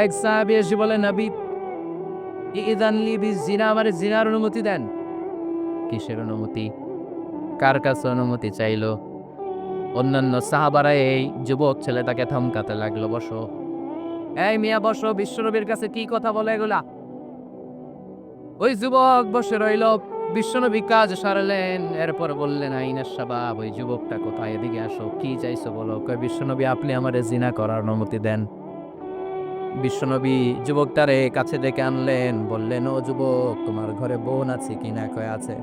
এক সাহাবী এসে বলে, নবী, ইদান লিবি জিনা, আমার জিনার অনুমতি দেন। কিসের অনুমতি? কার কাছে অনুমতি চাইলো? অন্যান্য সাহাবারা এই যুবক ছেলেটাকে থমকাতে লাগল, বসো। এই মিয়া, বসো বিশ্বনবীর কাছে কি কথা বলে এগুলা? ওই যুবক বসে রইল বিশ্বনবী কাজ সারলেন, এরপর বললেন, আইনের সাবাব ওই যুবকটা কোথায়? এদিকে আসো, কি চাইছো বলো? কয় বিশ্বনবী আপনি আমারে জিনা করার অনুমতি দেন। বিশ্বনবী যুবকটারে কাছে ডেকে আনলেন, বললেন, ও যুবক, তোমার ঘরে বোন আছে কি না, কয় আছে?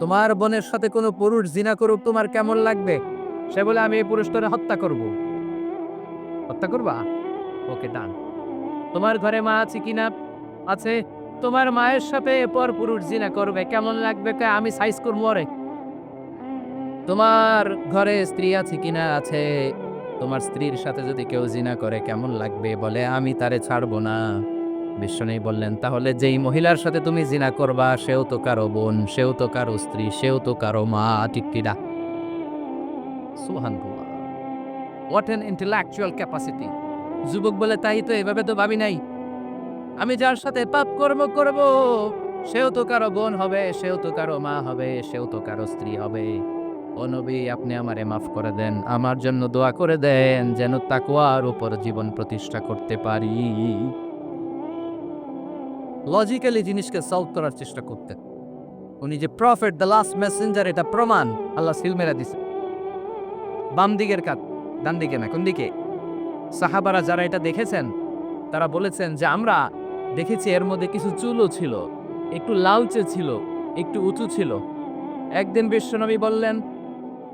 তোমার বোনের সাথে কোনো পুরুষ জিনা করুক, তোমার কেমন লাগবে? সে বলে, আমি এই পুরুষটারে হত্যা করব। হত্যা করবা? ওকে, ডান। তোমার ঘরে মা আছে কি না? আছে। তোমার মায়ের সাথে পর পুরুষ জিনা করবে, কেমন লাগবে? কয়, আমি সাইজ করব রে তোমার ঘরে স্ত্রী আছে কিনা আছে। তোমার স্ত্রীর সাথে যদি কেউ জিনা করে, কেমন লাগবে? বলে, আমি তারে ছাড়বো না। বিশ্বনেই বললেন, তাহলে যেই মহিলার সাথে তুমি জিনা করবা, সেও তো কারও বোন, সেও তো কারও স্ত্রী, সেও তো কারও মা টিকটিরা সুহান হোয়াট অ্যান ইন্টেলেকচুয়াল ক্যাপাসিটি যুবক বলে, তাই তো এভাবে তো ভাবি নাই। আমি যার সাথে পাপ কর্ম করব, সেও তো কারও বোন হবে, সেও তো কারও মা হবে, সেও তো কারও স্ত্রী হবে। ও নবী, আপনি আমারে মাফ করে দেন। আমার জন্য দোয়া করে দেন যেন তাকওয়ার উপর জীবন প্রতিষ্ঠা করতে পারি। লজিক্যালি জিনিসকে সলভ করার চেষ্টা করতেন। উনি যে প্রফেট দ্য লাস্ট মেসেঞ্জার এটা প্রমাণ। আল্লাহ সিলমেরা দিছে। বাম দিকের কাত, ডান দিকে না, কোন দিকে? সাহাবারা যারা এটা দেখেছেন, তারা বলেছেন যে আমরা দেখেছি এর মধ্যে কিছু চুলও ছিল, একটু লালচে ছিল, একটু উঁচু ছিল। একদিন বিশ্বনবী বললেন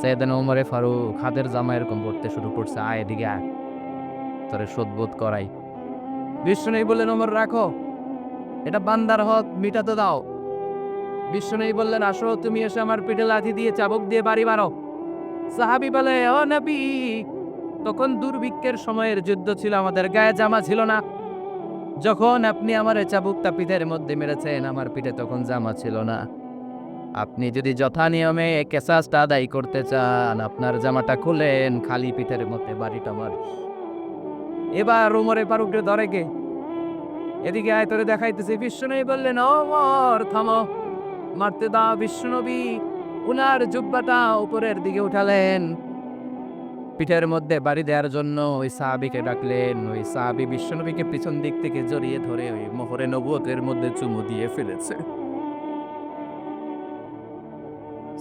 সৈয়দান ওমরে ফারুক হাতের জামা এরকম পড়তে শুরু করছে, আয় এদিকে আয়। তোরে শোধবোধ করাই। বিশ্ব নেই বললেন, ওমর, রাখো। এটা বান্দার হক মিটাতে দাও। বিশ্ব নেই বললেন, আসো, তুমি এসে আমার পিঠে লাথি দিয়ে, চাবুক দিয়ে বাড়ি মারো সাহাবি বলে, ও নবী, তখন দুর্ভিক্ষের সময়ের যুদ্ধ ছিল, আমাদের গায়ে জামা ছিল না। যখন আপনি আমার চাবুকটা পিঠের মধ্যে মেরেছেন, আমার পিঠে তখন জামা ছিল না। আপনি যদি যথা নিয়মে কেসাসটা আদায় করতে চান, আপনার জামাটা খুলেন, খালি পিঠের মধ্যে বাড়িটা মার। এবার উমরে ফারুককে ধরে কে? এদিকে আয়, তোরে দেখাইতেছে। বিষ্ণুনবী বললেন, ওমর, থামো। মারতে দাও বিষ্ণুনবী। উনার জুব্বাটা উপরের দিকে উঠালেন। পিঠের মধ্যে বাড়ি দেওয়ার জন্য ওই সাহাবিকে ডাকলেন। ওই সাহাবি বিশ্বনবীকে পিছন দিক থেকে জড়িয়ে ধরে ওই মোহরে নবুয়তের মধ্যে চুমু দিয়ে ফেলেছে।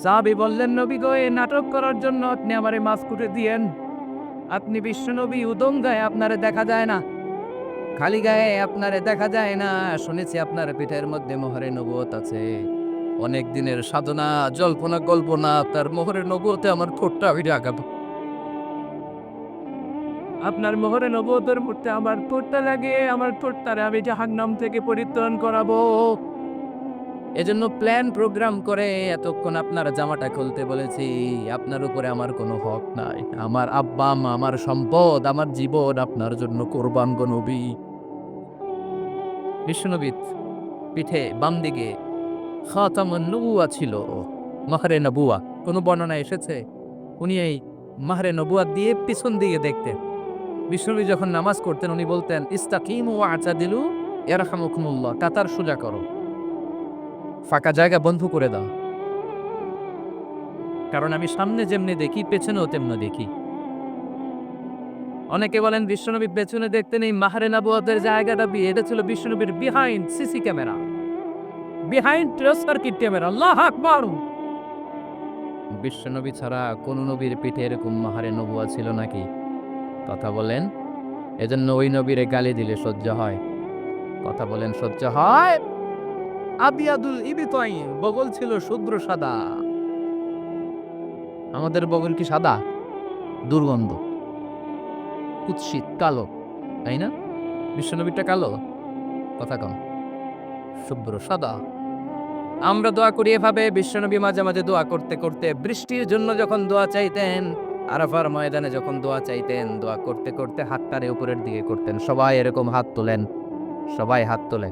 সাহাবি বললেন, নবী গো, এ নাটক করার জন্য আপনি আমারে মাছ কুটে দিয়েন। আপনি বিশ্বনবী উদম গায়ে আপনারে দেখা যায় না, খালি গায়ে আপনারে দেখা যায় না। শুনেছি আপনার পিঠের মধ্যে মোহরে নবুয়ত আছে। অনেক দিনের সাধনা, জল্পনা, কল্পনা, তার মোহরে নবুয়তে আমার ঠোঁটটা আমি আঘাত। আপনার মোহরে নবুয়তের মধ্যে আমার ঠোঁটটা লাগে, আমার ঠোঁটটারে আমি জাহান্নাম থেকে পরিত্রাণ করাবো। এজন্য প্ল্যান প্রোগ্রাম করে এতক্ষণ আপনার জামাটা খুলতে বলেছি আপনার উপরে আমার কোনো হক নাই। আমার আব্বা আম্মা, আমার সম্পদ আমার জীবন আপনার জন্য কোরবান গো নবী। বিষ্ণুবিদ পিঠে বাম দিকে নবুয়া ছিল। মাহরে নবুয়া কোনো বর্ণনা এসেছে? উনি এই মাহরে নবুয়া দিয়ে পিছন দিকে দেখতেন। বিষ্ণুবী যখন নামাজ করতেন উনি বলতেন ইস্তাকিম ও আচা দিলু এরহামুকুমুল্লাহ কাতার সোজা করো। ফাঁকা জায়গা বন্ধ করে দাও। কারণ আমি সামনে যেমনি দেখি পেছনেও তেমনি দেখি। অনেকে বলেন বিশ্বনবী পেছনে দেখতেন এই মাহারে নবুয়াদের জায়গাটা বি এটা ছিল বিশ্বনবীর behind CC camera behind circuit camera আল্লাহ আকবার। বিশ্বনবী ছাড়া কোন নবীর পিঠে এরকম মাহারে নবুয়া ছিল নাকি? কথা বলেন এজন্য ওই নবীরে গালি দিলে সহ্য হয়। কথা বলেন সহ্য হয়? আবিয়াদুল ইবিতই বগল ছিল শুদ্র সাদা। আমাদের বগল কি সাদা? দুর্গন্ধ। কুৎসিত, কালো, তাই না? বিশ্বনবীটা কালো? কথা কম। শুভ্র, সাদা। আমরা দোয়া করি এভাবে বিশ্বনবী মাঝে মাঝে দোয়া করতে করতে বৃষ্টির জন্য যখন দোয়া চাইতেন, আরাফার ময়দানে যখন দোয়া চাইতেন, দোয়া করতে করতে হাতটারে উপরের দিকে করতেন। সবাই এরকম হাত তোলেন। সবাই হাত তোলে।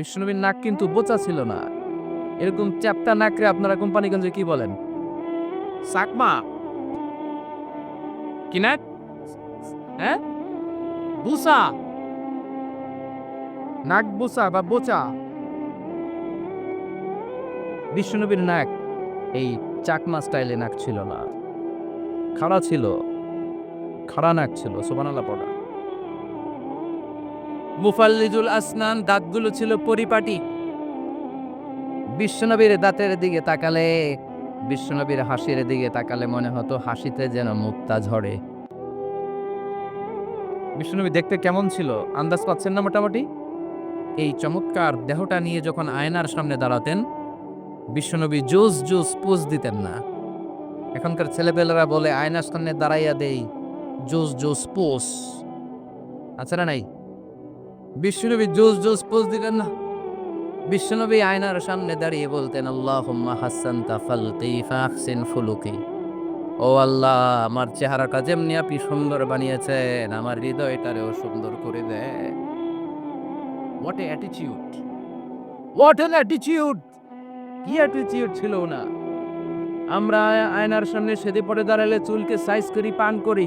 বিষ্ণুনবীর নাক কিন্তু বোচা ছিল না। এরকম চ্যাপ্টা নাকরে আপনারা কোম্পানিগঞ্জে কি বলেন? সাকমা। কি নাক হ্যাঁ? বুসা। নাক বুসা বা বোচা। বিষ্ণুনবীর নাক এই চাকমা স্টাইলে নাক ছিল না। খাড়া ছিল। খাড়া নাক ছিল সোবানাল্লাহ পড়া। মুফাল্লিজুল আসনান দাঁতগুলো ছিল পরিপাটি। বিশ্বনবীর দাঁতের দিকে তাকালে, বিশ্বনবীর হাসির দিকে তাকালে মনে হতো হাসিতে যেন মুক্তা ঝরে। বিশ্বনবী দেখতে কেমন ছিল? আন্দাজ পাচ্ছেন না মোটামুটি? এই চমৎকার দেহটা নিয়ে যখন আয়নার সামনে দাঁড়াতেন, বিশ্বনবী জোস জোস পোজ দিতেন না। এখনকার ছেলেপেলেরা বলে, আয়নার সামনে দাঁড়াইয়া দেই, জোস জোস পোস আছে না নাই? বিশ্বনবী জোস জোস পোজ দিলেন না। বিশ্বনবী আয়নার সামনে দাঁড়িয়ে বলতেন আল্লাহ হাসান তাফালতি ফাহসিন ফুলুকি। ও আল্লাহ, আমার চেহারাটা যেমনি আপনি সুন্দর বানিয়েছেন, আমার হৃদয়টারেও সুন্দর করে দেয় what a attitude what an attitude কি অ্যাটিটিউড ছিল না আমরা আয়নার সামনে সেদে পড়ে দাঁড়ালে চুলকে সাইজ করি, পান করি।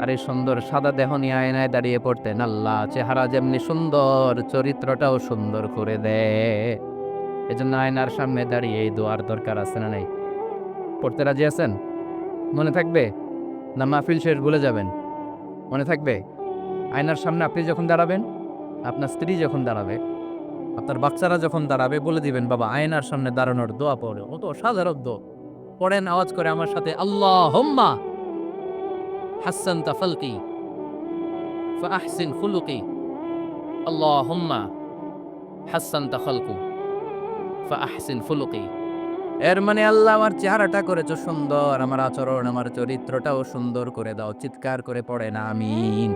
আর এই সুন্দর, সাদা দেহ নিয়ে আয়নায় দাঁড়িয়ে পড়তেন। আল্লাহ, চেহারা যেমনি সুন্দর, চরিত্রটাও সুন্দর করে দেয় এজন্য আয়নার সামনে দাঁড়িয়ে এই দোয়ার দরকার আছে না নাই? পড়তে রাজি আছেন? মনে থাকবে? না মাহফিল শেষ, ভুলে যাবেন? মনে থাকবে? আয়নার সামনে আপনি যখন দাঁড়াবেন, আপনার স্ত্রী যখন দাঁড়াবে, আপনার বাচ্চারা যখন দাঁড়াবে, বলে দিবেন, বাবা, আয়নার সামনে দাঁড়ানোর দোয়া পড়ে। অত সাধারণ দো পড়েন, আওয়াজ করে আমার সাথে আল্লাহ হোম্মা হাসান তাফালকি, ফাহসিন খুলুকি আল্লাহ হোম্মা হাসান তাফালকু ফাহসিন ফুলুকি এর মানে আল্লাহ আমার চেহারাটা করেছ সুন্দর, আমার আচরণ, আমার চরিত্রটাও সুন্দর করে দাও, চিৎকার করে পড়ে না আমিন।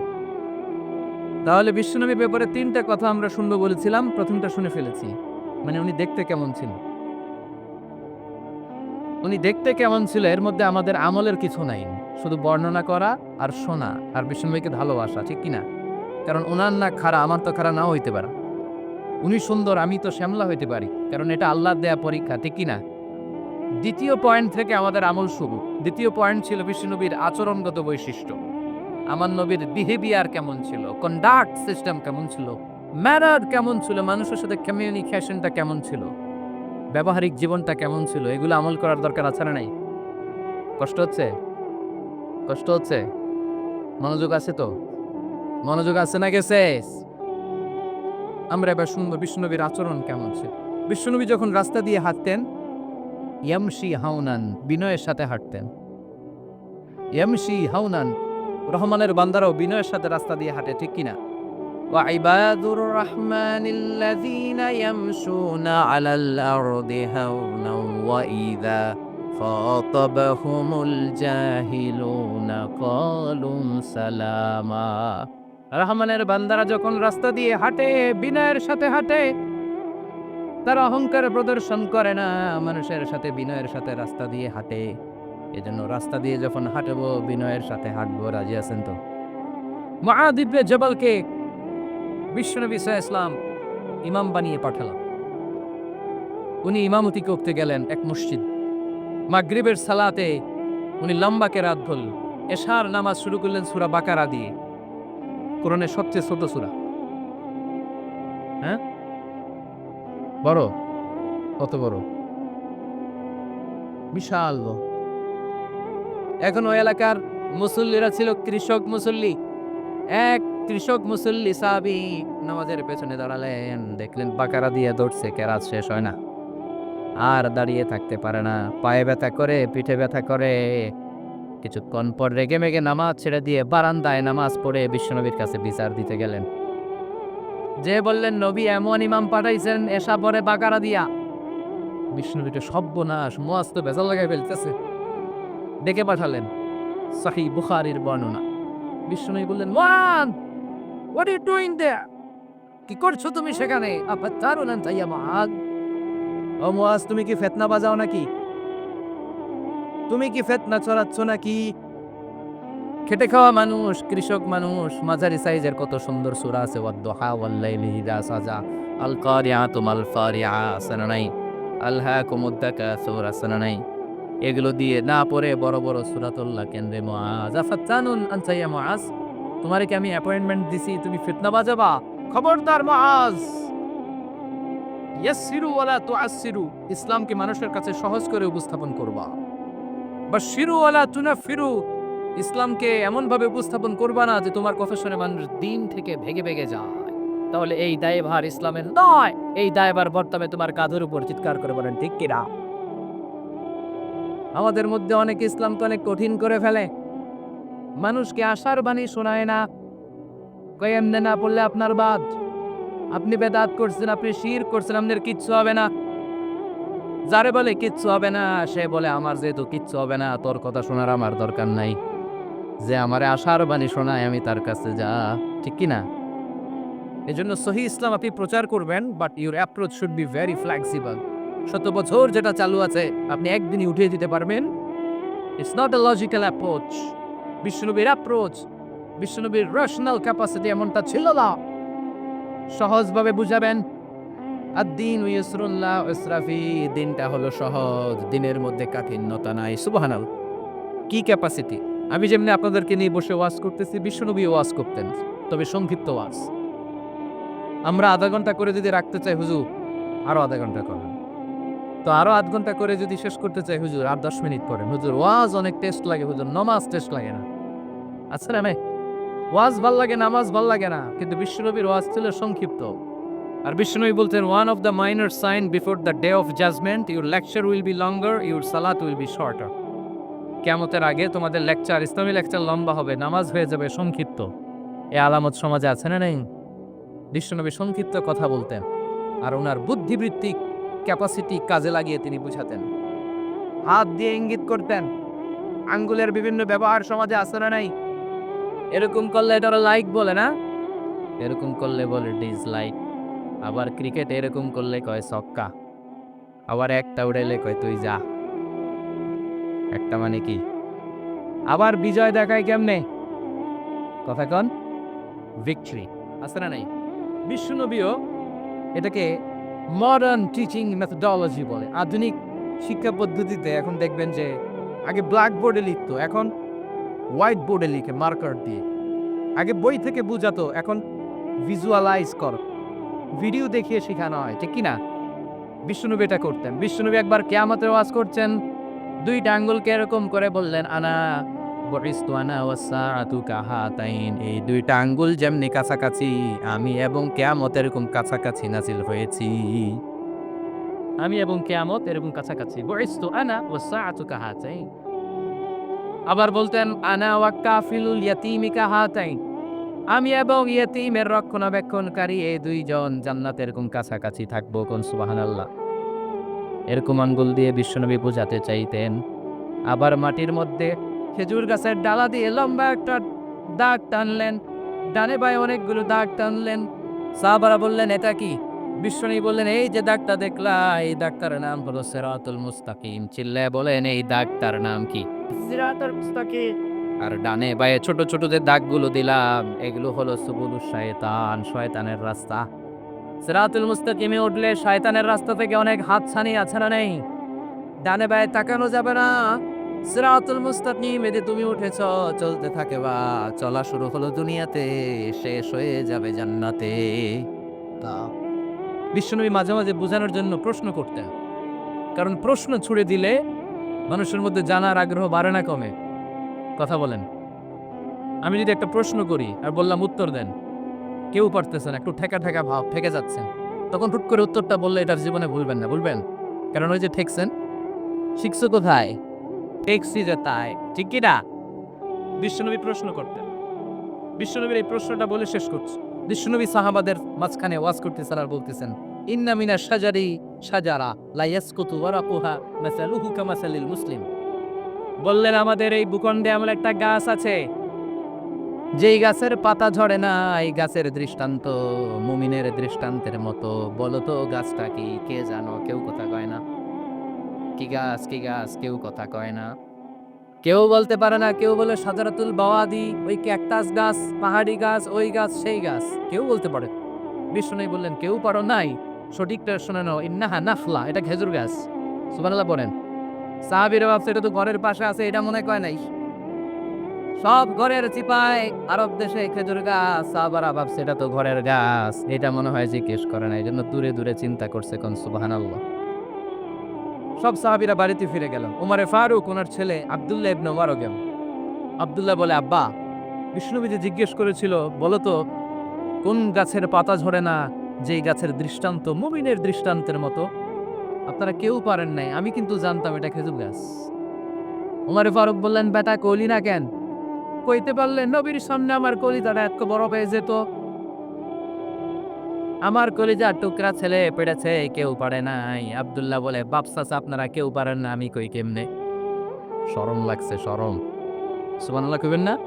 তাহলে বিশ্বনবীর ব্যাপারে তিনটা কথা আমরা শুনব বলেছিলাম, প্রথমটা শুনে ফেলেছি। মানে উনি দেখতে কেমন ছিল? উনি দেখতে কেমন ছিল, এর মধ্যে আমাদের আমলের কিছু নাই। শুধু বর্ণনা করা আর শোনা আর বিষ্ণুভাইকে ভালোবাসা, ঠিক কিনা? কারণ ওনার না খারা, আমার তো খারা নাও হইতে পারে। উনি সুন্দর, আমি তো শ্যামলা হইতে পারি, কারণ এটা আল্লাহ দেয়া পরীক্ষা, ঠিক কিনা? দ্বিতীয় পয়েন্ট থেকে আমাদের আমল শুরু। দ্বিতীয় পয়েন্ট ছিল বিষ্ণুনবীর আচরণগত বৈশিষ্ট্য। আমার নবীর বিহেভিয়ার কেমন ছিল কন্ডাক্ট সিস্টেম কেমন ছিল ম্যানার কেমন ছিল, মানুষের সাথে কমিউনিকেশনটা কেমন ছিল। ব্যবহারিক জীবনটা কেমন ছিল? এগুলো আমল করার দরকার আছে না নাই? কষ্ট হচ্ছে? কষ্ট হচ্ছে? মনোযোগ আছে তো? মনোযোগ আছে না গেছে? আমরা এবার শুনব বিষ্ণুনবীর আচরণ কেমন ছিল। বিষ্ণুনবী যখন রাস্তা দিয়ে হাঁটতেন, ইয়ামশি হাউনান বিনয়ের সাথে হাঁটতেন। ইয়ামশি হাউনান রহমানের বান্দারাও বিনয়ের সাথে রাস্তা দিয়ে হাঁটে, ঠিক কিনা? وعباد الرحمن الذين يمشون على الأرض هونا وإذا خاطبهم الجاهلون قالوا سلاما রহমানের বান্দারা যখন রাস্তা দিয়ে হাঁটে বিনয়ের সাথে হাঁটে তারা অহংকার প্রদর্শন করে না মানুষের সাথে বিনয়ের সাথে রাস্তা দিয়ে হাঁটে এজন্য রাস্তা দিয়ে যখন হাঁটবো বিনয়ের সাথে হাঁটবো রাজি আছেন তো মহাদিব্যে জবালকে বিশ্বনবী সাহা ইসলাম ইমাম বানিয়ে পাঠালাম। উনি ইমামতি করতে গেলেন এক মসজিদ। মাগরিবের সালাতে উনি লম্বা কেরাত ধরল। এশার নামাজ শুরু করলেন সুরা বাকারা দিয়ে। কোরআনের সবচেয়ে ছোট সুরা। হ্যাঁ? বড়? কত বড়? বিশাল এখন ওই এলাকার মুসল্লিরা ছিল কৃষক মুসল্লি। এক কৃষক মুসল্লি সাবি নামাজের পেছনে দাঁড়ালেন। দেখলেন বাকারা দিয়ে দৌড়ছে, কেরাত শেষ হয় না। আর দাঁড়িয়ে থাকতে পারে না। পায়ে ব্যথা করে, পিঠে ব্যথা করে। কিছুক্ষণ পর রেগে মেগে নামাজ ছেড়ে দিয়ে বারান্দায় নামাজ পড়ে বিশ্বনবীর কাছে বিচার দিতে গেলেন। যে বললেন, নবী এমন ইমাম পাঠাইছেন, এসা পরে বাকারা দিয়া। বিষ্ণুবীটা সব্যনাশ মোয়াজ তো বেজাল লাগাই ফেলতেছে। ডেকে পাঠালেন, সাহি বুখারির বর্ণনা। বিষ্ণুনবী বললেন one what you doing there কি করছ তুমি সেখানে? আপাতারুলান তাইয়া মাদ ও মুয়াজ তুমি কি ফেতনা বাজাও নাকি? তুমি কি ফেতনা ছড়াচ্ছ নাকি? খেটে খাওয়া মানুষ, কৃষক মানুষ, মাঝারি সাইজের কত সুন্দর সূরা আছে, ওয়াদ্দুহা ওয়াল্লাইলি ইযা সাজা আল কারিআতু মাল ফারিআ আসনা নাই আলহাকুমুদ তাকাসুর আসনা নাই এগুলো দিয়ে না পড়ে বড় বড় সূরাতুল্লাহ কেন্দ্রে মুআজ আফাতানুন আনতা ইয়া মুআজ তোমারে কি আমি অ্যাপয়েন্টমেন্ট দিছি? তুমি ফিতনা বাজাবা? খবরদার মুআজ ইয়াসসিরু ওয়ালা তুআসসিরু। ইসলামকে মানুষের কাছে সহজ করে উপস্থাপন করবা। বাশশিরু ওয়ালা তুনাফিরু ইসলামকে এমনভাবে উপস্থাপন করবা না যে তোমার কথা শুনে মানুষ দিন থেকে ভেগে ভেগে যায়। তাহলে এই দায়ভার ইসলামের নয়। এই দায়ভার বর্তমানে তোমার কাঁধের উপর চিৎকার করে বলেন, ঠিক কিনা? আমাদের মধ্যে অনেক ইসলামকে অনেক কঠিন করে ফেলে। মানুষকে আশার বাণী শোনায় না। কই এমনি না পড়লে আপনার বাদ। আপনি বেদাত করছেন, আপনি শির করছেন, আপনার কিচ্ছু হবে না। যারে বলে কিচ্ছু হবে না, সে বলে, আমার যেহেতু কিচ্ছু হবে না, তোর কথা শোনার আমার দরকার নাই। যে আমারে আশার বাণী শোনায়, আমি তার কাছে যা। ঠিক কি না? এই জন্য সহি ইসলাম আপনি প্রচার করবেন but your approach should be very flexible শত বছর যেটা চালু আছে, আপনি একদিনই উঠিয়ে দিতে পারবেন। It's not a logical approach বিষ্ণুনবীর approach বিষ্ণুনবীর রেশনাল ক্যাপাসিটি এমনটা ছিল না। সহজভাবে বুঝাবেন আর দিন ইসরুল্লাহ ইসরাফি দিনটা হলো সহজ, দিনের মধ্যে কাঠিন্যতা নাই। সুবহানাল, কি ক্যাপাসিটি আমি যেমনি আপনাদেরকে নিয়ে বসে ওয়াজ করতেছি বিশ্বনবী ওয়াজ করতেন, তবে সংক্ষিপ্ত ওয়াজ। আমরা আধা ঘণ্টা করে যদি রাখতে চাই, হুজুর, আরও আধা ঘণ্টা করেন। তো আরও আধ ঘণ্টা করে যদি শেষ করতে চাই হুজুর, আর দশ মিনিট পরে। হুজুর, ওয়াজ অনেক টেস্ট লাগে হুজুর, নমাজ টেস্ট লাগে না। আচ্ছা না ওয়াজ ভালো লাগে, নামাজ ভালো লাগে না, কিন্তু বিশ্বনবীর ওয়াজ ছিল সংক্ষিপ্ত। আর বিষ্ণুই বলতেন one of the minor sign before the day of judgement your lecture will be longer your সালাত উইল বি শর্টার কেমতের আগে তোমাদের লেকচার ইসলামী লেকচার লম্বা হবে, নামাজ হয়ে যাবে সংক্ষিপ্ত। এ আলামত সমাজে আছে না নেই? বিষ্ণুনবী সংক্ষিপ্ত কথা বলতেন। আর ওনার বুদ্ধিবৃত্তিক ক্যাপাসিটি কাজে লাগিয়ে তিনি বুঝাতেন। হাত দিয়ে ইঙ্গিত করতেন, আঙ্গুলের বিভিন্ন ব্যবহার সমাজে না নাই? এরকম করলে এটা লাইক বলে না? এরকম করলে বলে ডিসলাইক আবার ক্রিকেট এরকম করলে কয় ছক্কা। আবার একটা উড়াইলে কয় তুই যা। একটা মানে কি? আবার বিজয় দেখায় কেমনে? কথা কন? ভিক্টরি আছে না নাই? বিশ্বনবীও এটাকে মডার্ন টিচিং মেথোডলজি বলে। আধুনিক শিক্ষা পদ্ধতিতে এখন দেখবেন যে, আগে ব্ল্যাক বোর্ডে লিখতো, এখন হোয়াইট বোর্ডে লিখে মার্কার দিয়ে। আগে বই থেকে বুঝাতো, এখন ভিজুয়ালাইজ কর। ভিডিও দেখিয়ে শেখানো হয়, ঠিক কি না বিষ্ণুনবী এটা করতেন। বিষ্ণুনবী একবার কেয়ামতের ওয়াজ করছেন, দুইটা আঙ্গুলকে এরকম করে বললেন, আনা এই দুইটা আঙ্গুল যেমনি কাছাকাছি, আমি এবং কেয়ামত এরকম কাছাকাছি নাজিল হয়েছি। আমি এবং কেয়ামত এরকম কাছাকাছি। বরিস্তু আনা ওয়াসাআতু কাহাতাইন। আবার বলতেন, আনা ওয়া কাফিলুল ইয়াতিমি কাহাতাইন। আমি এবং ইয়েতিমের রক্ষণাবেক্ষণকারী এই দুইজন জান্নাত এরকম কাছাকাছি থাকব কোন, সুবহানাল্লাহ? এরকম আঙ্গুল দিয়ে বিশ্বনবী বোঝাতে চাইতেন। আবার মাটির মধ্যে খেজুর গাছের ডালা দিয়ে লম্বা একটা দাগ টানলেন। ডানে বায়ে অনেকগুলো দাগ টানলেন। সাহাবারা বললেন এটা কি? বিশ্বনবী বললেন এই যে দাগটা দেখলা এই দাগটার নাম হলো সিরাতুল মুস্তাকিম। চিল্লে বলেন এই দাগটার নাম কি? সিরাতুল মুস্তাকিম। আর ডানে বায়ে ছোট ছোট যে দাগগুলো দিলাম এগুলো হলো সুবুলু শয়তান শয়তানের রাস্তা। সিরাতুল মুস্তাকিমে উঠলে শয়তানের রাস্তা থেকে অনেক হাত ছানি আছে না নেই? ডানে বায়ে তাকানো যাবে না। সিরাতুল মুস্তাকিম, এতে তুমি উঠেছ, চলতে থাকে বা চলা শুরু হলো দুনিয়াতে, শেষ হয়ে যাবে জান্নাতে। তা বিশ্বনবী মাঝে মাঝে বোঝানোর জন্য প্রশ্ন করতেন। কারণ প্রশ্ন ছুড়ে দিলে মানুষের মধ্যে জানার আগ্রহ বাড়ে না কমে। কথা বলেন। আমি যদি একটা প্রশ্ন করি আর বললাম উত্তর দেন, কেউ পারতেছেন একটু ঠেকা ঠেকা ভাব ঠেকে যাচ্ছেন তখন হুট করে উত্তরটা বললে এটার জীবনে ভুলবেন না, ভুলবেন। কারণ ওই যে ঠেকছেন, শিখছো কোথায়? টেক্সি যে তাই, ঠিক কি না? বিশ্বনবী প্রশ্ন করতেন। বিশ্বনবীর এই প্রশ্নটা বলে শেষ করছে। বিশ্বনবী সাহাবাদের মাঝখানে ওয়াজ করতেছেন আর বলতেছেন, ইন্না মিনা সাজারি সাজারা লাইয়াসকুতু ওয়ারাকুহা মাসালুহু কামাসালিল মুসলিম। বললেন, আমাদের এই ভূখণ্ডে এমন একটা গাছ আছে, যেই গাছের পাতা ঝরে না, এই গাছের দৃষ্টান্ত মুমিনের দৃষ্টান্তের মতো। বলো তো, গাছটা কি, কে জানো, কেউ কথা কি গাছ কি গাছ, কেউ কথা কয় না। কেউ বলতে পারে না, কেউ বলে সাজারাতুল বাওয়াদি, ওই ক্যাকটাস গাছ, পাহাড়ি গাছ, ওই গাছ, সেই গাছ। কেউ বলতে পারে। বিষ্ণু বললেন, কেউ পারো নাই। সঠিকটা শোনে নাও, ইন্নাহা নাফলা, এটা খেজুর গাছ। সুবহানাল্লাহ বলেন। সাহাবীরা ভাবছে, এটা তো ঘরের পাশে আছে, এটা মনে কয় নাই? সব ঘরের চিপায় আরব দেশে খেজুর গাছ, সাহাবারা ভাবছে, এটা তো ঘরের গাছ, এটা মনে হয় জিজ্ঞেস করে না। এই জন্য দূরে দূরে চিন্তা করছে কোন, সুবহানাল্লাহ। সব সাহাবিরা বাড়িতে ফিরে গেল। উমারে ফারুক ওনার ছেলে আব্দুল্লাহ ইবনে উমারও গেল। আব্দুল্লাহ বলে, আব্বা বিষ্ণুবী যে জিজ্ঞেস করেছিল, বলো তো, কোন গাছের পাতা ঝরে না, যেই গাছের দৃষ্টান্ত মুমিনের দৃষ্টান্তের মতো? আপনারা কেউ পারেন নাই, আমি কিন্তু জানতাম এটা খেজুর গাছ। উমারে ফারুক বললেন, বেটা কলি না কেন? কইতে পারলেন নবীর সামনে আমার কলিজাটা এত বড় হয়ে যেত আমার কলিজার টুকরা ছেলে পেড়েছে কেউ পারে নাই। আব্দুল্লাহ বলে বাপসাস আপনারা কেউ পারেন না, আমি কই কেমনে? শরম লাগছে, শরম। সুবহানাল্লাহ কইবেন না?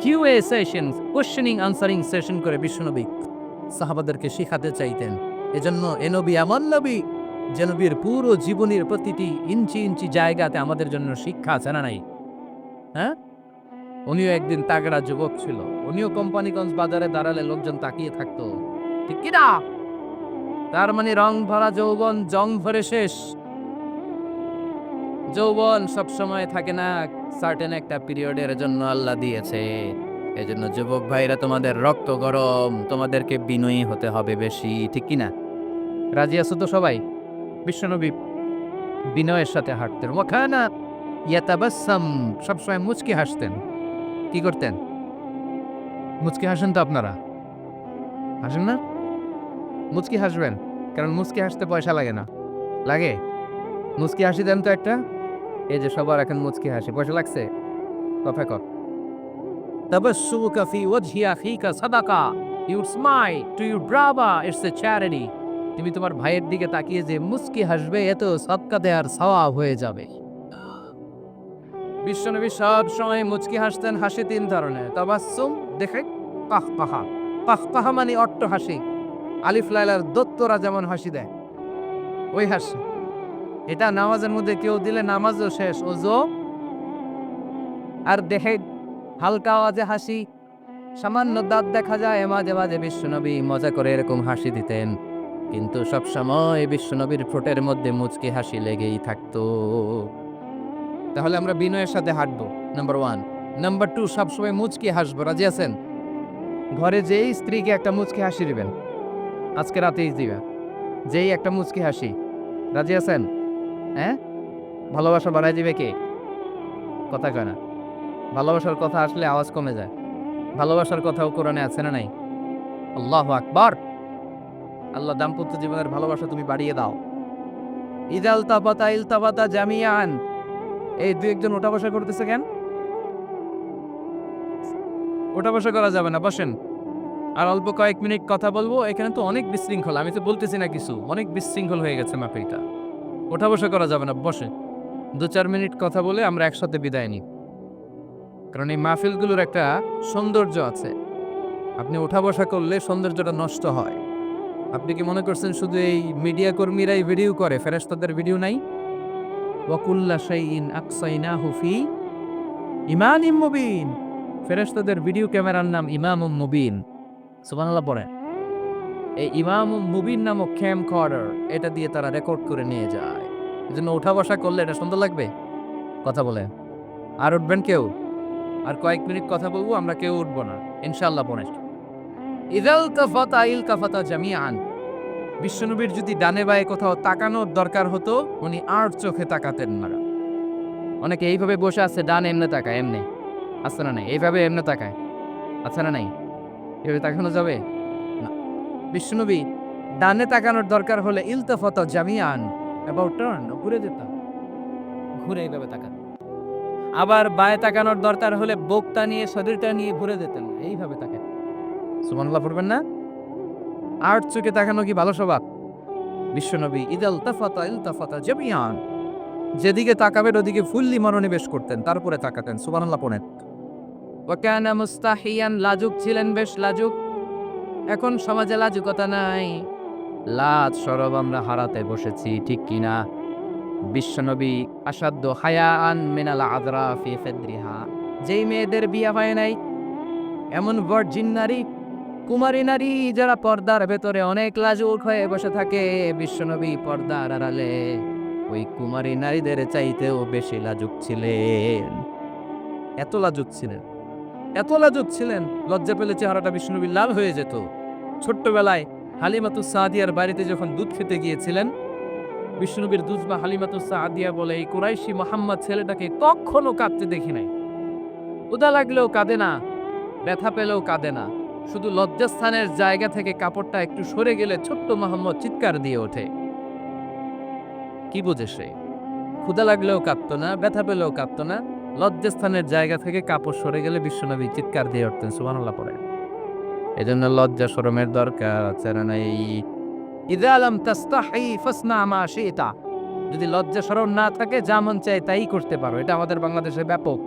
Q A session questioning answering session করে বিশ্বনবী সাহাবাদেরকে শিখাতে চাইতেন। এজন্য এ নবী এমন নবী, যে পুরো জীবনের প্রতিটি ইঞ্চি ইঞ্চি জায়গাতে আমাদের জন্য শিক্ষা আছে না নাই? হ্যাঁ? উনিও একদিন তাগড়া যুবক ছিল। উনিও কোম্পানিগঞ্জ বাজারে দাঁড়ালে লোকজন তাকিয়ে থাকতো। ঠিক কি না তার মানে রং ভরা যৌবন জং ভরে শেষ। যৌবন সব সময় থাকে না সার্টেন একটা পিরিয়ডের জন্য আল্লাহ দিয়েছে। এজন্য যুবক ভাইরা, তোমাদের রক্ত গরম, তোমাদেরকে বিনয়ী হতে হবে বেশি ঠিক কি না রাজি আছো তো সবাই? বিশ্বনবী, বিনয়ের সাথে হাঁটতেন। ওখানা ইয়াতাবাসাম সবসময় মুচকি হাসতেন। কি করতেন? মুচকি হাসেন তো আপনারা? হাসেন না? মুচকি হাসবেন, কারণ মুচকি হাসতে পয়সা লাগে না। লাগে? মুচকি হাসি দেন তো একটা? এই যে সবার এখন মুচকি হাসি, পয়সা লাগছে? কথা কর তাবাসসুমুকা ফি ওয়াজহি আখিকা সাদাকা you smile to your brother it's a charity. তুমি তোমার ভাইয়ের দিকে তাকিয়ে যে মুচকি হাসবে এত সৎকা দেওয়ার সওয়াব হয়ে যাবে। বিশ্বনবী সব সময় মুচকি হাসতেন হাসি তিন ধরনের। তাবাসসুম, দেখে? পাহ পাহা পাহ পাহা মানে অট্ট হাসি আলিফ লাইলার দত্তরা যেমন হাসি দেয়, ওই হাসি এটা নামাজের মধ্যে কেউ দিলে নামাজও শেষ, ওজো। আর দেখে হালকা আওয়াজে হাসি, সামান্য দাঁত দেখা যায়, মাঝে মাঝে বিশ্বনবী মজা করে এরকম হাসি দিতেন। কিন্তু সব সময় বিশ্বনবীর ঠোঁটের মধ্যে মুচকি হাসি লেগেই থাকতো। তাহলে আমরা বিনয়ের সাথে হাঁটবো নাম্বার ওয়ান নাম্বার টু সবসময় মুচকি হাসবো, রাজি আছেন? ঘরে যেই স্ত্রীকে একটা মুচকি হাসি দিবেন আজকে রাতেই দিবে। যেই একটা মুচকি হাসি। রাজি আছেন? হ্যাঁ? ভালোবাসা বাড়াই দিবে কে? কথা কয় না। ভালোবাসার কথা আসলে আওয়াজ কমে যায়। ভালোবাসার কথাও কোরআনে আছে না নাই? আল্লাহ আকবার! আল্লাহ দাম্পত্য জীবনের ভালোবাসা তুমি বাড়িয়ে দাও। ইদাল তাবাতা ইল তাবাতা জামিয়ান এই দু একজন ওটা বসা করতেছে কেন? ওটা বসা করা যাবে না, বসেন। আর অল্প কয়েক মিনিট কথা বলব, এখানে তো অনেক বিশৃঙ্খল, আমি তো বলতেছি না কিছু। অনেক বিশৃঙ্খল হয়ে গেছে মাপিটা ওঠা বসা করা যাবে না, বসে। দু চার মিনিট কথা বলে আমরা একসাথে বিদায় নিই। কারণ এই মাহফিলগুলোর একটা সৌন্দর্য আছে। আপনি ওঠা বসা করলে সৌন্দর্যটা নষ্ট হয়। আপনি কি মনে করছেন শুধু এই মিডিয়া কর্মীরাই ভিডিও করে, ফেরেশতাদের ভিডিও নাই? ওয়াকুল্লা শাইইন আকসাইনাহু ফি ইমানিম মুবিন। ফেরেশতাদের ভিডিও ক্যামেরার নাম ইমামুম মুবিন। সুবহানাল্লাহ পড়ে এই ইমাম মুবিন নামক ক্যাম্প কর্ডার এটা দিয়ে তারা রেকর্ড করে নিয়ে যায়। এই জন্য উঠা বসা করলে এটা সুন্দর লাগবে। কথা বলে আর উঠবেন কেউ? আর কয়েক মিনিট কথা বলব, আমরা কেউ উঠবো না। ইনশাল্লাহ পরে ইদাল কাফাতা ইল কাফাতা জামিয়ান বিশ্বনবীর যদি ডানে বায়ে কোথাও তাকানোর দরকার হতো, উনি আর চোখে তাকাতেন না। অনেকে এইভাবে বসে আছে, ডান এমনে তাকায়, এমনি। আছে না নাই? এইভাবে এমনে তাকায়। আছে না নাই? এভাবে তাকানো যাবে? না। বিষ্ণুনবী, ডানে তাকানোর দরকার হলে ইলতফত জামিয়ান অ্যাবাউট টার্ন ঘুরে যেতাম ঘুরে এইভাবে তাকান। আবার বায়ে তাকানোর দরকার হলে বোকটা নিয়ে শরীরটা নিয়ে ঘুরে যেতেন। এইভাবে তাকান। সুমানুল্লাহ পড়বেন না? আট চোখে তাকানো কি ভালো স্বভাব? বিশ্বনবী ইদাল তাফাতা, ইলতাফাতা জামিয়ান যেদিকে তাকাবেন, ওদিকে ফুল্লি মনোনিবেশ করতেন, তারপরে তাকাতেন। সুবহানাল্লাহ পড়েন। ওয়াকানা মুস্তাহিয়ান, লাজুক ছিলেন বেশ লাজুক। এখন সমাজে লাজুকতা নাই। লাজ সরব আমরা হারাতে বসেছি, ঠিক কিনা বিশ্বনবী আসাধ্য হায়ান মিনাল আদরা ফি ফেদ্রিহা। যেই মেয়েদের বিয়া হয় নাই, এমন ভার্জিন নারী, কুমারী নারী যারা পর্দার ভেতরে অনেক লাজুক হয়ে বসে থাকে, বিশ্বনবী পর্দার আড়ালে ওই কুমারী নারীদের চাইতেও বেশি লাজুক ছিলেন। এত লাজুক ছিলেন। এত লাজুক ছিলেন, লজ্জা পেলে চেহারাটা বিষ্ণুবীর লাল হয়ে যেত। ছোট্টবেলায় হালিমাতু সাদিয়ার বাড়িতে যখন দুধ খেতে গিয়েছিলেন, বিষ্ণুবীর দুজবা হালিমাতু সাদিয়া বলে, এই কুরাইশি মোহাম্মদ ছেলেটাকে কখনো কাঁদতে দেখি নাই। উদা লাগলেও কাঁদে না, ব্যথা পেলেও কাঁদে না। শুধু লজ্জাস্থানের জায়গা থেকে কাপড়টা একটু সরে গেলে ছোট্ট মোহাম্মদ চিৎকার দিয়ে ওঠে। কি বোঝে সে? ক্ষুদা লাগলেও কাঁদতো না, ব্যথা পেলেও কাঁদতো না লজ্জাস্থানের জায়গা থেকে কাপড় সরে গেলে বিশ্বনবী চিৎকার দিয়ে উঠতেন, সুবহানাল্লাহ পড়ে এজন্য লজ্জা শরমের দরকার আছে না নাই? ইদা আলম তাস্তাহি ফাসনা মা শিতা। যদি লজ্জা শরম না থাকে, যা মন চায় তাই করতে পারো। এটা আমাদের বাংলাদেশে ব্যাপক।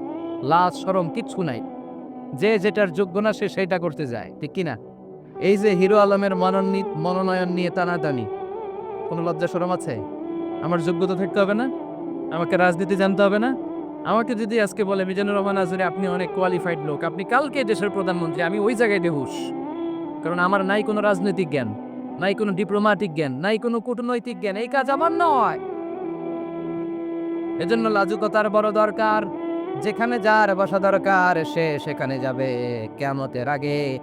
লাজ শরম কিচ্ছু নাই। যে যেটার যোগ্য না, সে সেটা করতে যায়। ঠিক কি না? এই যে হিরো আলমের মনোনীত মনোনয়ন নিয়ে টানাটানি। কোনো লজ্জা শরম আছে? আমার যোগ্যতা থাকতে হবে না? আমাকে রাজনীতি জানতে হবে না? আমাকে যদি আজকে বলে, মিজানুর রহমান আজরে আপনি অনেক কোয়ালিফাইড লোক। আপনি কালকে দেশের প্রধানমন্ত্রী, আমি ওই জায়গায় বেহুশ। কারণ আমার নাই কোনো রাজনৈতিক জ্ঞান, নাই কোনো ডিপ্লোম্যাটিক জ্ঞান, নাই কোনো কূটনৈতিক জ্ঞান। এই কাজ আমার নয়। এজন্য লাজুকতার বড় দরকার। যেখানে যার বসা দরকার, সে সেখানে যাবে কেমতের আগে।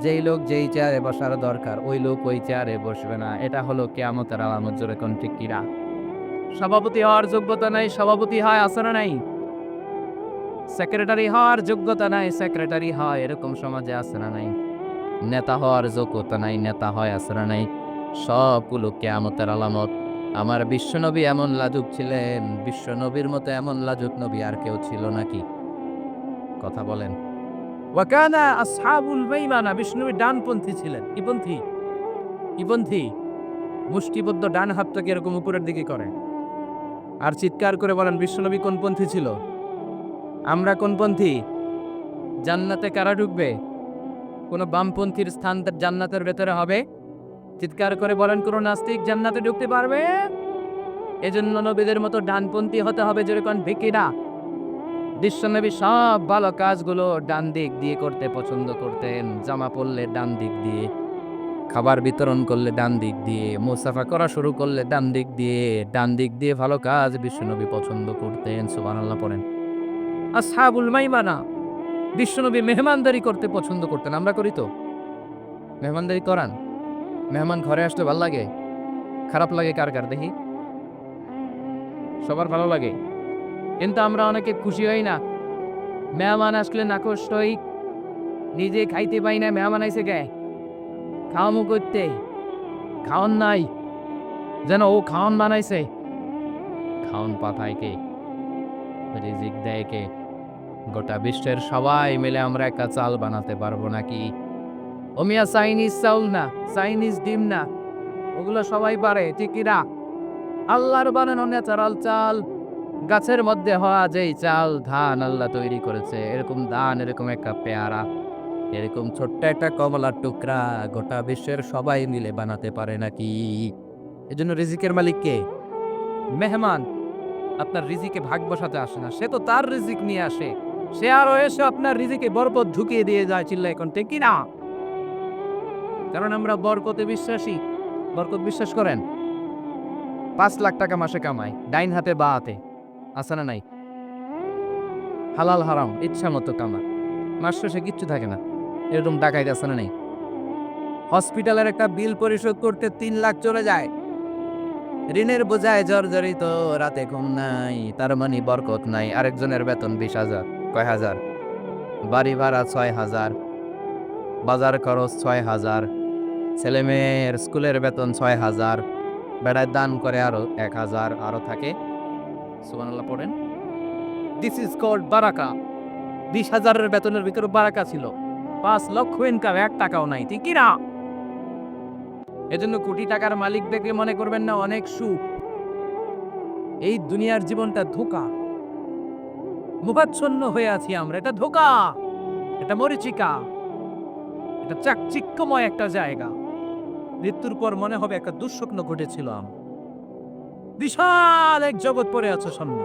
যেই লোক যেই চেয়ারে বসার দরকার, ওই লোক ওই চেয়ারে বসবে না। এটা হলো কেয়ামতের আলামত, জোরে কোন ঠিক কিরা সভাপতি হওয়ার যোগ্যতা নাই, সভাপতি হয় আসলে নাই। সেক্রেটারি হওয়ার যোগ্যতা নাই, সেক্রেটারি হয়, এরকম সমাজে না নাই? নেতা হওয়ার যোগ্যতা নাই, নেতা হয় না নাই? সবগুলো কেয়ামতের আলামত। আমার বিশ্বনবী এমন লাজুক ছিলেন, বিশ্বনবীর মতো এমন লাজুক নবী আর কেউ ছিল নাকি কথা বলেন। ওয়াকানা আসহাবুল মাইমানা বিষ্ণুবী ডানপন্থী ছিলেন। কিপন্থী কিপন্থী মুষ্টিবদ্ধ ডান হাতটাকে এরকম উপরের দিকে করে। আর চিৎকার করে বলেন, বিশ্বনবী কোন পন্থী ছিল? আমরা কোন পন্থী? জান্নাতে কারা ঢুকবে? কোনো বামপন্থীর স্থান তার জান্নাতের ভেতরে হবে? চিৎকার করে বলেন, কোন নাস্তিক জান্নাতে ঢুকতে পারবে? এজন্য নবীদের মতো ডানপন্থী হতে হবে যেরকম ভিকিরা। বিশ্বনবী সব ভালো কাজগুলো ডান দিক দিয়ে করতে পছন্দ করতেন। জামা পরলে ডান দিক দিয়ে, খাবার বিতরণ করলে ডান দিক দিয়ে, মুসাফা করা শুরু করলে ডান দিক দিয়ে, ডান দিক দিয়ে ভালো কাজ বিশ্বনবী পছন্দ করতেন। সুবান আল্লাহ পড়েন। আসহাবুল মাইমানা। বিশ্বনবী মেহমানদারি করতে পছন্দ করতেন। আমরা করি তো। মেহমানদারি করান। মেহমান ঘরে আসলে ভালো লাগে। খারাপ লাগে কার কার, দেখি? সবার ভালো লাগে। কিন্তু আমরা অনেকে খুশি হই না। মেহমান আসলে নাকষ্ট হই। নিজে খাইতে পাই না, মেহমান আইসে গে খাওয়ামু করতে। খাওয়ান নাই। যেন ও খাওয়ান বানাইছে। খাওয়ান পাঠায় কে? রিজিক দেয় কে? গোটা বিশ্বের সবাই মিলে আমরা একটা চাল বানাতে পারব নাকি? ওমিয়া চাইনিজ চাউল না, চাইনিজ ডিম না, ওগুলো সবাই পারে ঠিকিরা আল্লাহর বানানো ন্যাচারাল চাল, গাছের মধ্যে হওয়া যেই চাল, ধান আল্লাহ তৈরি করেছে, এরকম ধান, এরকম একটা পেয়ারা, এরকম ছোট্ট একটা কমলার টুকরা গোটা বিশ্বের সবাই মিলে বানাতে পারে নাকি? এজন্য রিজিকের মালিক কে? মেহমান, আপনার রিজিকে ভাগ বসাতে আসে না, সে তো তার রিজিক নিয়ে আসে। সে আরও এসে আপনার রিজিকে বরবত ঢুকিয়ে দিয়ে যায় চিল্লা এখন ঠিক না? কারণ আমরা বরকতে বিশ্বাসী। বরকত বিশ্বাস করেন। পাঁচ লাখ টাকা মাসে কামাই, ডাইন হাতে বা হাতে। আছে না নাই? হালাল হারাম, ইচ্ছা মতো কামাই মাস শেষে কিচ্ছু থাকে না। এরকম ডাকাইতে আছে না নাই? হসপিটালের একটা বিল পরিশোধ করতে তিন লাখ চলে যায়। ঋণের বোঝায় জর্জরিত, রাতে ঘুম নাই, তার মানে বরকত নাই, আরেকজনের বেতন বিশ হাজার। কয় হাজার বাড়ি ভাড়া ছয় হাজার বাজার খরচ ছয় হাজার ছেলে মেয়ের স্কুলের বেতন ছয় হাজার বেড়ায় দান করে আরও এক হাজার আরও থাকে। সুবহানাল্লাহ পড়েন। দিস ইজ কল্ড বারাকা। বিশ হাজারের বেতনের ভিতরে বারাকা ছিল। পাঁচ লক্ষ ইনকাম এক টাকাও নাই। ঠিক না এজন্য কোটি টাকার মালিক দেখে মনে করবেন না, অনেক সুখ। এই দুনিয়ার জীবনটা ধোকা। মুখাচ্ছন্ন হয়ে আছি আমরা। এটা ধোকা, এটা মরিচিকা, এটা চাকচিক্যময় একটা জায়গা। মৃত্যুর পর মনে হবে একটা দুঃস্বপ্ন ঘটেছিল আমার বিশাল এক জগৎ পড়ে আছে সামনে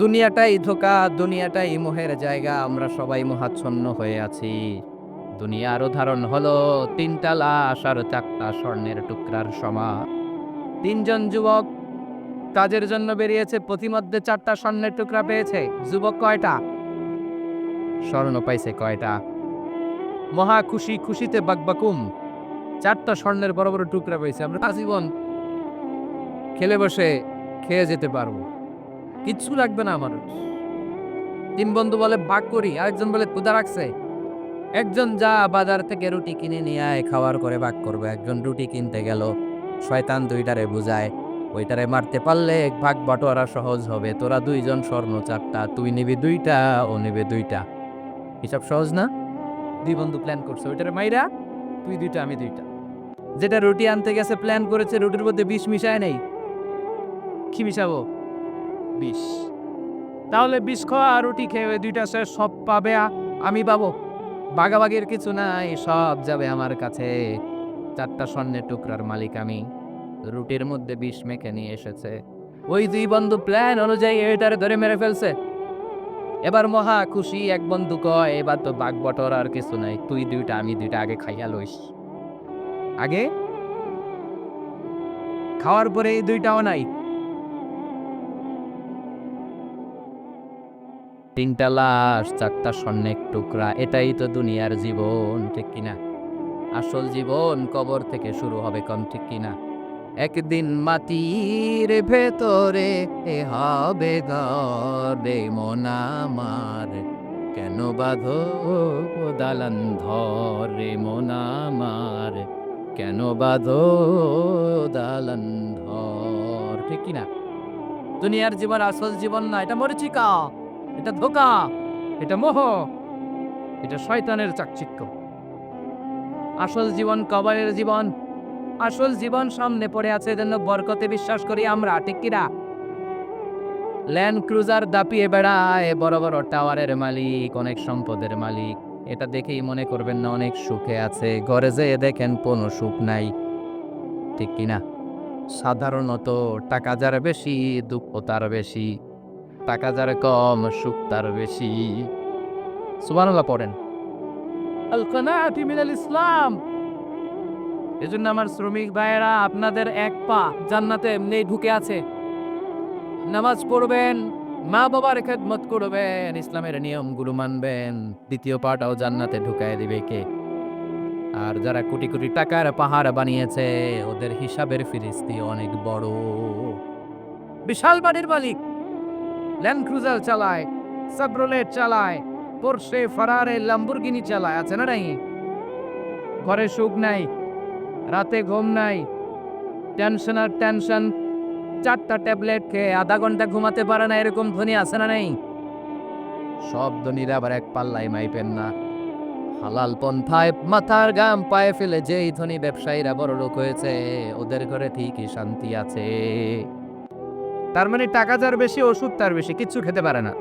দুনিয়াটাই ধোকা, দুনিয়াটাই মোহের জায়গা, আমরা সবাই মোহাচ্ছন্ন হয়ে আছি। দুনিয়ার উদাহরণ হলো তিনটা লাশ আর চারটা স্বর্ণের টুকরার সমান। তিনজন যুবক কাজের জন্য বেরিয়েছে, প্রতিমধ্যে চারটা স্বর্ণের টুকরা পেয়েছে। যুবক কয়টা? স্বর্ণ পাইছে কয়টা? মহা খুশি, খুশিতে বাকবাকুম। চারটা স্বর্ণের বড় বড় টুকরা পেয়েছে। আমরা আজীবন খেলে বসে খেয়ে যেতে পারব। কিচ্ছু লাগবে না আমার। তিন বন্ধু বলে ভাগ করি। আরেকজন বলে ক্ষুদা রাখছে। একজন যা বাজার থেকে রুটি কিনে নিয়ে আয়, খাওয়ার করে ভাগ করবে। একজন রুটি কিনতে গেল, শয়তান দুইটারে বুঝায়। ওইটারে মারতে পারলে ভাগ বাটোয়ারা সহজ হবে। তোরা দুইজন স্বর্ণ চারটা, তুই নিবি দুইটা, ও নেবে দুইটা। হিসাব সহজ না? দুই বন্ধু প্ল্যান করছে, ওইটারে মাইরা তুই দুইটা, আমি দুইটা। যেটা রুটি আনতে গেছে প্ল্যান করেছে, রুটির মধ্যে বিষ মিশায় নেই। কি মিশাবো? বিষ। তাহলে বিষ খাওয়া আর রুটি খেয়ে দুইটা সে সব পাবে আমি পাবো। বাগাবাগির কিছু নাই, সব যাবে আমার কাছে। চারটা স্বর্ণের টুকরার মালিক আমি। রুটির মধ্যে বিষ মেখে নিয়ে এসেছে। ওই দুই বন্ধু প্ল্যান অনুযায়ী এটারে ধরে মেরে ফেলছে। এবার মহা খুশি এক বন্ধু কয়, এবার তো বাঘ বটর আর কিছু নাই, তুই দুইটা, আমি দুইটা আগে খাইয়া লইস। আগে? খাওয়ার পরে এই দুইটাও নাই। তিনটা লাশ, চারটা স্বর্ণের টুকরা, এটাই তো দুনিয়ার জীবন, ঠিক কিনা? আসল জীবন কবর থেকে শুরু হবে কম, ঠিক কিনা? একদিন মাটির ভেতরে এ হবে গরে মনামার কেন বাঁধো দালান ধরে মনামার কেন বাঁধো দালান ধর? ঠিক কিনা? দুনিয়ার জীবন আসল জীবন না, এটা মরিচিকা, এটা ধোকা, এটা মোহ, এটা শয়তানের চাকচিক্য। আসল জীবন কবরের জীবন আসল জীবন সামনে পড়ে আছে, এজন্য বরকতে বিশ্বাস করি আমরা, ঠিক কিনা? ল্যান্ড ক্রুজার দাপিয়ে বেড়ায়, বড় বড় টাওয়ারের মালিক, অনেক সম্পদের মালিক। এটা দেখেই মনে করবেন না অনেক সুখে আছে। ঘরে যেয়ে দেখেন কোনো সুখ নাই, ঠিক কিনা? সাধারণত টাকা যার বেশি, দুঃখ তার বেশি, টাকা যার কম, সুখ তার বেশি। সুবহানাল্লাহ পড়েন। আল মিনাল ইসলাম এজন্য আমার শ্রমিক ভাইয়েরা, আপনাদের এক পা জান্নাতে এমনি ঢুকে আছে। নামাজ পড়বেন, মা বাবার খেদমত করবেন, ইসলামের নিয়মগুলো মানবেন। দ্বিতীয় পাটাও জান্নাতে ঢুকায় দিবে কে? আর যারা কোটি কোটি টাকার পাহাড় বানিয়েছে, ওদের হিসাবের ফিরিস্তি অনেক বড়। বিশাল বাড়ির মালিক। ল্যান্ড ক্রুজার চালায়, সাব্রোলেট চালায়, পোরশে, ফারারে লাম্বুরগিনি চালায়, আছে না নাই? ঘরে সুখ নাই রাতে ঘুম নাই। টেনশন আর টেনশন চারটা ট্যাবলেট খেয়ে আধা ঘণ্টা ঘুমাতে পারে না, এরকম ধ্বনি আছে না নেই? সব ধনীরা আবার এক পাল্লাই মাইপেন না। হালাল পন্থায় মাথার গাম পায়ে ফেলে যেই ধনী ব্যবসায়ীরা বড় লোক হয়েছে, ওদের ঘরে ঠিকই শান্তি আছে। তার মানে টাকা যার বেশি, ওষুধ তার বেশি, কিচ্ছু খেতে পারে না।